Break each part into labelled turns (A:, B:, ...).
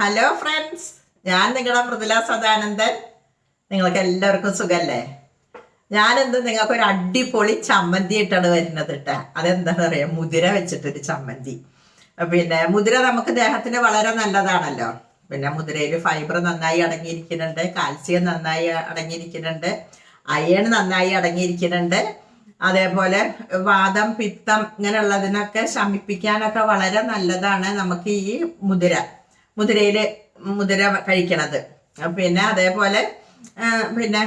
A: Hello friends ഞാൻ നിങ്ങളുടെ മൃദുല സദാനന്ദൻ. നിങ്ങൾക്ക് എല്ലാവർക്കും സുഖല്ലേ? ഞാനെന്ത് നിങ്ങൾക്ക് ഒരു അടിപൊളി ചമ്മന്തി ഇട്ടാണ് വരുന്നത് കേട്ടോ അതെന്താണെന്ന് അറിയാം? മുതിര വെച്ചിട്ടൊരു ചമ്മന്തി. പിന്നെ മുതിര നമുക്ക് ദേഹത്തിന് വളരെ നല്ലതാണല്ലോ. പിന്നെ മുതിരയിൽ ഫൈബർ നന്നായി അടങ്ങിയിരിക്കുന്നുണ്ട് കാൽസ്യം നന്നായി അടങ്ങിയിരിക്കുന്നുണ്ട് അയൺ നന്നായി അടങ്ങിയിരിക്കുന്നുണ്ട്. അതേപോലെ വാദം പിത്തം ഇങ്ങനെയുള്ളതിനൊക്കെ ശമിപ്പിക്കാനൊക്കെ വളരെ നല്ലതാണ് നമുക്ക് ഈ മുതിര. മുതിരയിൽ മുതിര കഴിക്കണത്. പിന്നെ അതേപോലെ പിന്നെ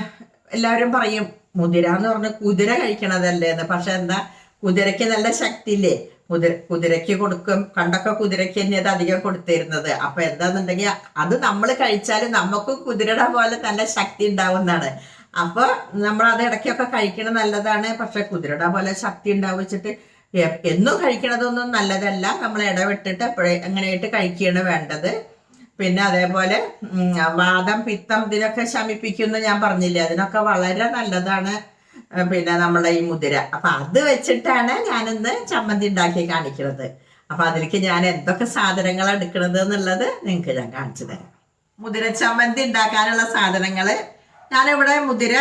A: എല്ലാവരും പറയും മുതിര എന്ന് പറഞ്ഞ കുതിര കഴിക്കണതല്ലേ എന്ന്. പക്ഷെ എന്താ കുതിരയ്ക്ക് നല്ല ശക്തി ഇല്ലേ കുതിര കുതിരയ്ക്ക് കൊടുക്കും. കണ്ടൊക്കെ കുതിരയ്ക്ക് തന്നെയത് അധികം കൊടുത്തിരുന്നത്. അപ്പൊ എന്താന്നുണ്ടെങ്കിൽ അത് നമ്മൾ കഴിച്ചാൽ നമുക്ക് കുതിരയുടെ പോലെ നല്ല ശക്തി ഉണ്ടാവുന്നതാണ്. അപ്പൊ നമ്മൾ അത് ഇടയ്ക്കൊക്കെ കഴിക്കണത് നല്ലതാണ്. പക്ഷെ കുതിരയുടെ പോലെ ശക്തി ഉണ്ടാവിച്ചിട്ട് എന്നും കഴിക്കണതൊന്നും നല്ലതല്ല. നമ്മൾ ഇടവിട്ടിട്ട് എപ്പോഴേ അങ്ങനെയായിട്ട് കഴിക്കുകയാണ് വേണ്ടത്. പിന്നെ അതേപോലെ വാദം പിത്തം ഇതിനൊക്കെ ശമിപ്പിക്കുമെന്ന് ഞാൻ പറഞ്ഞില്ലേ? അതിനൊക്കെ വളരെ നല്ലതാണ് പിന്നെ നമ്മുടെ ഈ മുതിര. അപ്പൊ അത് വെച്ചിട്ടാണ് ഞാനിന്ന് ചമ്മന്തി ഉണ്ടാക്കി കാണിക്കുന്നത്. അപ്പൊ അതിലേക്ക് ഞാൻ എന്തൊക്കെ സാധനങ്ങൾ എടുക്കണത് എന്നുള്ളത് നിങ്ങൾക്ക് ഞാൻ കാണിച്ചു തരാം. മുതിര ചമ്മന്തി ഉണ്ടാക്കാനുള്ള സാധനങ്ങൾ. ഞാനിവിടെ മുതിര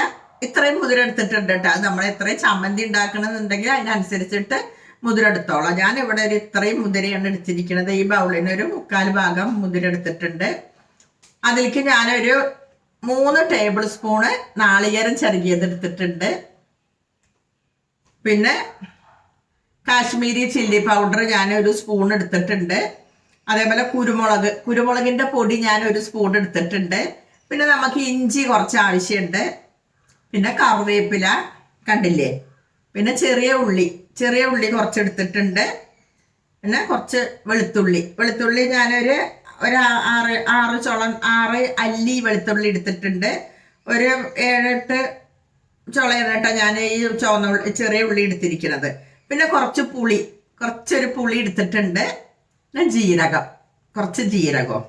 A: ഇത്രയും മുതിര എടുത്തിട്ടുണ്ട് കേട്ടോ. നമ്മൾ ഇത്രയും ചമ്മന്തി ഉണ്ടാക്കണമെന്നുണ്ടെങ്കിൽ അതിനനുസരിച്ചിട്ട് മുതിര എടുത്തോളാം ഞാൻ ഇവിടെ ഒരു ഇത്രയും മുതിരയാണ് എടുത്തിരിക്കുന്നത് ഈ ബൗളിന് ഒരു മുക്കാൽ ഭാഗം മുതിരെടുത്തിട്ടുണ്ട് അതിലേക്ക് ഞാനൊരു മൂന്ന് ടേബിൾ സ്പൂണ് നാളികേരം ചെറുകിയത് എടുത്തിട്ടുണ്ട്. പിന്നെ കാശ്മീരി ചില്ലി പൗഡർ ഞാൻ ഒരു സ്പൂൺ എടുത്തിട്ടുണ്ട്. അതേപോലെ കുരുമുളക് കുരുമുളകിന്റെ പൊടി ഞാൻ ഒരു സ്പൂൺ എടുത്തിട്ടുണ്ട്. പിന്നെ നമുക്ക് ഇഞ്ചി കുറച്ച് ആവശ്യമുണ്ട്. പിന്നെ കറിവേപ്പില കണ്ടില്ലേ? പിന്നെ ചെറിയ ഉള്ളി. ചെറിയ ഉള്ളി കുറച്ചെടുത്തിട്ടുണ്ട്. പിന്നെ കുറച്ച് വെളുത്തുള്ളി. വെളുത്തുള്ളി ഞാനൊരു ഒരു ആറ് ആറ് ചുള ആറ് അല്ലി വെളുത്തുള്ളി എടുത്തിട്ടുണ്ട്. ഒരു ഏഴെട്ട് ചുളയിരട്ട ഞാൻ ഈ ചുവന്ന ചെറിയ ഉള്ളി എടുത്തിരിക്കുന്നത്. പിന്നെ കുറച്ച് പുളി. കുറച്ചൊരു പുളി എടുത്തിട്ടുണ്ട്. പിന്നെ ജീരകം. കുറച്ച് ജീരകവും.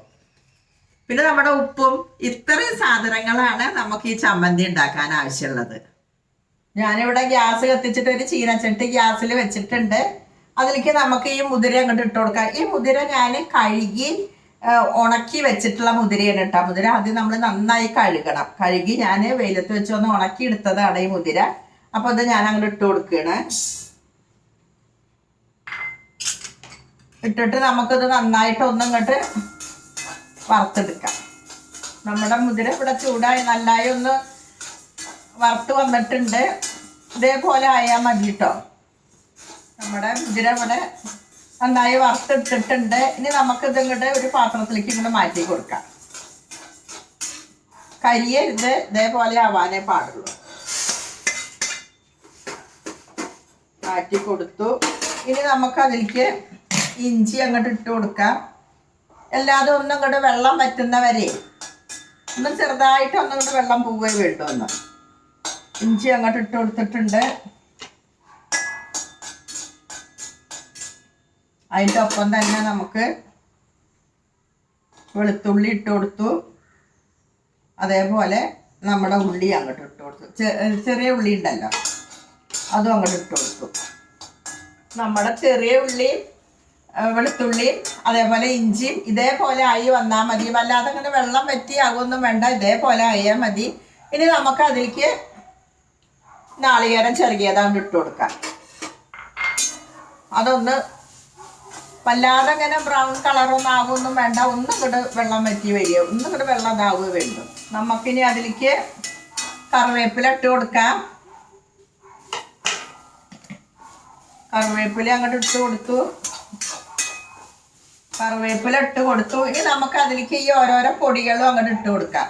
A: പിന്നെ നമ്മുടെ ഉപ്പും. ഇത്രയും സാധനങ്ങളാണ് നമുക്ക് ഈ ചമ്മന്തി ഉണ്ടാക്കാൻ ആവശ്യമുള്ളത്. ഞാനിവിടെ ഗ്യാസ് കത്തിച്ചിട്ട് ഒരു ചീനച്ചട്ടി ഗ്യാസിൽ വെച്ചിട്ടുണ്ട്. അതിലേക്ക് നമുക്ക് ഈ മുതിര അങ്ങോട്ട് ഇട്ട് കൊടുക്കാം. ഈ മുതിര ഞാൻ കഴുകി ഉണക്കി വെച്ചിട്ടുള്ള മുതിരയാണ് കേട്ടോ. മുതിര ആദ്യം നമ്മൾ നന്നായി കഴുകണം. കഴുകി ഞാൻ വെയിലത്ത് വെച്ച് ഒന്ന് ഉണക്കി എടുത്തതാണ് ഈ മുതിര. അപ്പൊ അത് ഞാൻ അങ്ങോട്ട് ഇട്ട് കൊടുക്കുകയാണ്. ഇട്ടിട്ട് നമുക്കിത് നന്നായിട്ട് ഒന്നിങ്ങോട്ട് വറുത്തെടുക്കാം. നമ്മുടെ മുതിര ഇവിടെ ചൂടായി നന്നായി ഒന്ന് വറുത്ത് വന്നിട്ടുണ്ട്. ഇതേപോലെ ആയാൽ മതി കേട്ടോ നമ്മുടെ മുതിര ഇവിടെ നന്നായി വറുത്തിട്ടിട്ടുണ്ട്. ഇനി നമുക്ക് ഇതിങ്ങോട്ട് ഒരു പാത്രത്തിലേക്ക് ഇങ്ങോട്ട് മാറ്റി കൊടുക്കാം. കരിയരുത് ഇതേപോലെ ആവാനേ പാടുള്ളൂ. മാറ്റി കൊടുത്തു. ഇനി നമുക്ക് അതിലേക്ക് ഇഞ്ചി അങ്ങോട്ട് ഇട്ട് കൊടുക്കാം. എല്ലാതും ഒന്നും ഇങ്ങോട്ട് വെള്ളം വറ്റുന്നവരെ ഒന്ന് ചെറുതായിട്ട് ഒന്നും ഇങ്ങോട്ട് വെള്ളം പോവുകയും വേണ്ടു ഇഞ്ചി അങ്ങോട്ട് ഇട്ട് കൊടുത്തിട്ടുണ്ട്. അതിന്റെ ഒപ്പം തന്നെ നമുക്ക് വെളുത്തുള്ളി ഇട്ട് കൊടുത്തു. അതേപോലെ നമ്മുടെ ഉള്ളി അങ്ങോട്ട് ഇട്ട് കൊടുത്തു. ചെറിയ ഉള്ളി ഉണ്ടല്ലോ അതും അങ്ങോട്ട് ഇട്ട് കൊടുത്തു. നമ്മുടെ ചെറിയ ഉള്ളി വെളുത്തുള്ളി വെളുത്തുള്ളിയും അതേപോലെ ഇഞ്ചിയും ഇതേപോലെ ആയി വന്നാൽ മതി. വല്ലാതെ അങ്ങനെ വെള്ളം വറ്റി ആകുമൊന്നും വേണ്ട. ഇതേപോലെ ആയാൽ മതി. ഇനി നമുക്ക് അതിലേക്ക് നാളികേരം ചെറുകിയതാണ് ഇട്ട് കൊടുക്കാം. അതൊന്ന് വല്ലാതെ അങ്ങനെ ബ്രൗൺ കളറൊന്നും ആവൊന്നും വേണ്ട. ഒന്നും കൂടെ വെള്ളം വറ്റി വരിക. ഒന്നും കൂടെ വെള്ളം ഇതാവുക വേണ്ടു. നമുക്കിനി അതിലേക്ക് കറിവേപ്പില ഇട്ട് കൊടുക്കാം. കറിവേപ്പില അങ്ങോട്ട് ഇട്ട് കൊടുത്തു. കറിവേപ്പില ഇട്ട് കൊടുത്തു. ഇനി നമുക്ക് അതിലേക്ക് ഈ ഓരോരോ പൊടികളും അങ്ങോട്ട് ഇട്ട് കൊടുക്കാം.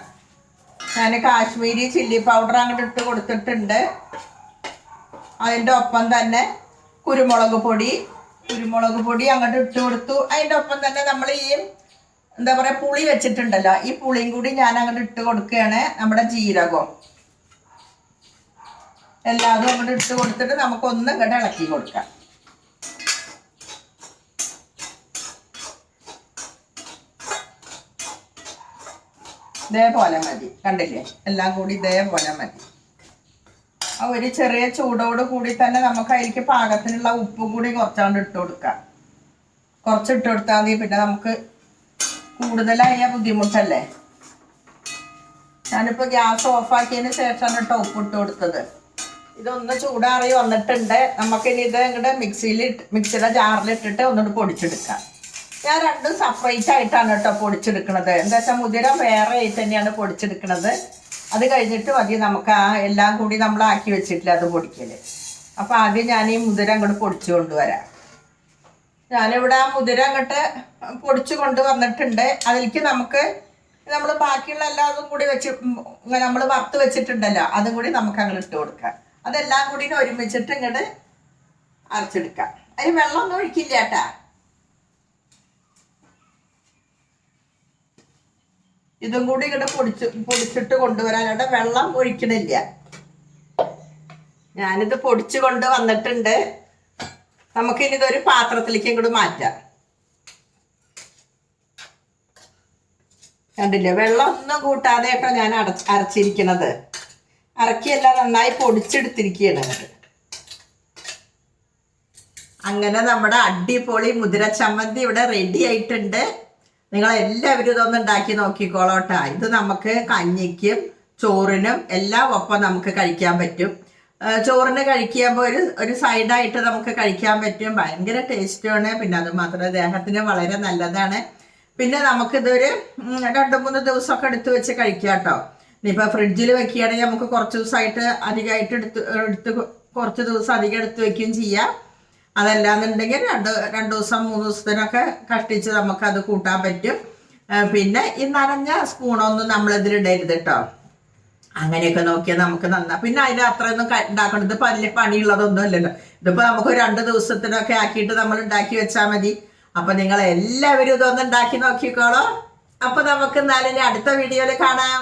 A: ഞാൻ കാശ്മീരി ചില്ലി പൗഡർ അങ്ങോട്ട് ഇട്ട് കൊടുത്തിട്ടുണ്ട്. അതിന്റെ ഒപ്പം തന്നെ കുരുമുളക് പൊടി കുരുമുളക് പൊടി അങ്ങോട്ട് ഇട്ട് കൊടുത്തു. അതിന്റെ ഒപ്പം തന്നെ നമ്മൾ ഈ എന്താ പറയുക പുളി വെച്ചിട്ടുണ്ടല്ലോ. ഈ പുളിയും കൂടി ഞാൻ അങ്ങോട്ട് ഇട്ട് കൊടുക്കുകയാണ് നമ്മുടെ ജീരകം. എല്ലാതും അങ്ങോട്ട് ഇട്ട് കൊടുത്തിട്ട് നമുക്ക് ഒന്നും ഇങ്ങോട്ട് ഇളക്കി കൊടുക്കാം. ഇതേപോലെ മതി. കണ്ടില്ലേ? എല്ലാം കൂടി ഇതേപോലെ മതി. ഒരു ചെറിയ ചൂടോട് കൂടി തന്നെ നമുക്ക് അതിലേക്ക് പാകത്തിനുള്ള ഉപ്പും കൂടി കുറച്ചാണ്ട് ഇട്ട് കൊടുക്കാം. കുറച്ച് ഇട്ട് കൊടുത്താൽ മതി. പിന്നെ നമുക്ക് കൂടുതലായ ബുദ്ധിമുട്ടല്ലേ? ഞാനിപ്പോ ഗ്യാസ് ഓഫാക്കിയതിന് ശേഷമാണ് കേട്ടോ ഉപ്പിട്ട് കൊടുത്തത്. ഇതൊന്ന് ചൂടാറി വന്നിട്ടുണ്ട്. നമുക്കിനി ഇത് ഇങ്ങോട്ട് മിക്സിയിൽ മിക്സിയുടെ ജാറിലിട്ടിട്ട് ഒന്നുകൂടി പൊടിച്ചെടുക്കാം. ഞാൻ രണ്ടും സെപ്പറേറ്റ് ആയിട്ടാണ് കേട്ടോ പൊടിച്ചെടുക്കുന്നത് എന്താ വെച്ചാൽ മുതിര വേറെ ആയിട്ട് തന്നെയാണ് പൊടിച്ചെടുക്കണത്. അത് കഴിഞ്ഞിട്ട് മതി നമുക്ക് ആ എല്ലാം കൂടി നമ്മൾ ആക്കി വെച്ചിട്ടില്ല അത് പൊടിക്കൽ. അപ്പോൾ ആദ്യം ഞാൻ ഈ മുതിര അങ്ങോട്ട് പൊടിച്ചു കൊണ്ടുവരാം. ഞാനിവിടെ ആ മുതിര അങ്ങോട്ട് പൊടിച്ചു കൊണ്ടുവന്നിട്ടുണ്ട്. അതിലേക്ക് നമുക്ക് നമ്മൾ ബാക്കിയുള്ള എല്ലാതും കൂടി വെച്ച് നമ്മൾ വറുത്ത് വെച്ചിട്ടുണ്ടല്ലോ അതും കൂടി നമുക്ക് അങ്ങോട്ട് ഇട്ട് കൊടുക്കാം. അതെല്ലാം കൂടി ഒരുമിച്ചിട്ട് ഇങ്ങോട്ട് അരച്ചെടുക്കാം. അതിന് വെള്ളമൊന്നും ഒഴിക്കില്ല കേട്ടാ ഇതും കൂടി ഇങ്ങോട്ട് പൊടിച്ച് പൊടിച്ചിട്ട് കൊണ്ടുവരാനായിട്ട് വെള്ളം ഒഴിക്കണില്ല. ഞാനിത് പൊടിച്ചു കൊണ്ട് വന്നിട്ടുണ്ട്. നമുക്കിനി ഇതൊരു പാത്രത്തിലേക്ക് ഇങ്ങോട്ട് മാറ്റാം. കണ്ടില്ലേ? വെള്ളം ഒന്നും കൂട്ടാതെ കേട്ടോ ഞാൻ അടച്ച് അരച്ചിരിക്കണത്. അരക്കിയല്ല നന്നായി പൊടിച്ചെടുത്തിരിക്കുകയാണ് അങ്ങോട്ട് അങ്ങനെ നമ്മുടെ അടിപൊളി മുതിര ചമ്മന്തി ഇവിടെ റെഡി ആയിട്ടുണ്ട്. നിങ്ങൾ എല്ലാവരും ഇതൊന്നും ഉണ്ടാക്കി നോക്കിക്കോളോട്ടാ. ഇത് നമുക്ക് കഞ്ഞിക്കും ചോറിനും എല്ലാം ഒപ്പം നമുക്ക് കഴിക്കാൻ പറ്റും. ചോറിന് കഴിക്കുമ്പോൾ ഒരു ഒരു സൈഡായിട്ട് നമുക്ക് കഴിക്കാൻ പറ്റും. ഭയങ്കര ടേസ്റ്റുമാണ്. പിന്നെ അത് മാത്രമല്ല ദേഹത്തിന് വളരെ നല്ലതാണ്. പിന്നെ നമുക്കിതൊരു രണ്ട് മൂന്ന് ദിവസമൊക്കെ എടുത്ത് വെച്ച് കഴിക്കാം കേട്ടോ. ഇനിയിപ്പോൾ ഫ്രിഡ്ജിൽ വെക്കുകയാണെങ്കിൽ നമുക്ക് കുറച്ച് ദിവസമായിട്ട് അധികമായിട്ട് എടുത്ത് എടുത്ത് കുറച്ച് ദിവസം അധികം എടുത്ത് വെക്കുകയും ചെയ്യാം. അതല്ലാന്നുണ്ടെങ്കിൽ രണ്ട് രണ്ട് ദിവസം മൂന്ന് ദിവസത്തിനൊക്കെ കഷ്ടിച്ച് നമുക്കത് കൂട്ടാൻ പറ്റും. പിന്നെ ഈ നനഞ്ഞ സ്പൂണൊന്നും നമ്മളിതിൽ ഇടരുത് കേട്ടോ അങ്ങനെയൊക്കെ നോക്കിയാൽ നമുക്ക് നന്നാ. പിന്നെ അതിന് അത്രയൊന്നും ഉണ്ടാക്കണത് ഉണ്ടാക്കണം ഇത് പല്ല് പണിയുള്ളതൊന്നും അല്ലല്ലോ. ഇതിപ്പോ നമുക്ക് രണ്ട് ദിവസത്തിനൊക്കെ ആക്കിയിട്ട് നമ്മൾ ഉണ്ടാക്കി വെച്ചാൽ മതി. അപ്പൊ നിങ്ങൾ എല്ലാവരും ഇതൊന്നും ഉണ്ടാക്കി നോക്കിക്കോളോ. അപ്പൊ നമുക്ക് എന്നാലും അടുത്ത വീഡിയോയിൽ കാണാം.